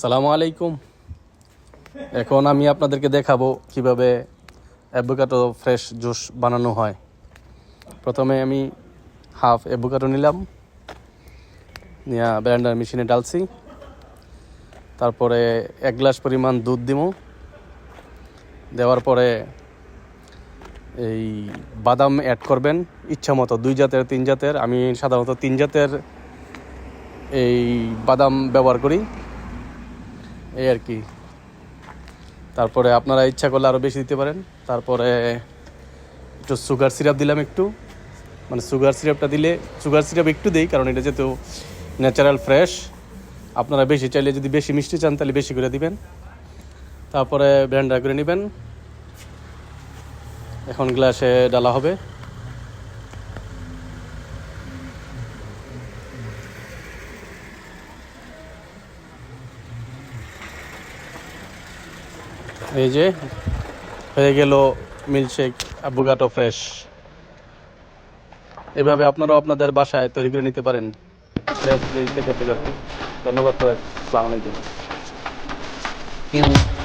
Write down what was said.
সালামু আলাইকুম। এখন আমি আপনাদেরকে দেখাবো কীভাবে অ্যাভোকাটো ফ্রেশ জুস বানানো হয়। প্রথমে আমি হাফ অ্যাভোকাটো নিলাম, নিয়ে ব্লেন্ডার মেশিনে ডালছি তারপরে এক গ্লাস পরিমাণ দুধ দিব। দেওয়ার পরে এই বাদাম অ্যাড করবেন, ইচ্ছা মতো, দুই জাতের, তিন জাতের। আমি সাধারণত তিন জাতের এই বাদাম ব্যবহার করি। এই আর কি। তারপরে আপনারা ইচ্ছা করলে আরও বেশি দিতে পারেন। তারপরে একটু সুগার সিরাপ দিলাম একটু। মানে সুগার সিরাপটা দিলে সুগার সিরাপ একটু দিই, কারণ এটা যেহেতু ন্যাচারাল ফ্রেশ আপনারা বেশি চাইলে যদি বেশি মিষ্টি চান, তাহলে বেশি করে দিবেন। তারপরে ব্লেন্ডার করে নেবেন। এখন গ্লাসে ডালা হবে। এই যে, হয়ে গেল মিল্কশেক অ্যাভোকাটো ফ্রেশ এভাবে আপনারাও আপনাদের বাসায় তৈরি করে নিতে পারেন। ফ্রেশ। ধন্যবাদ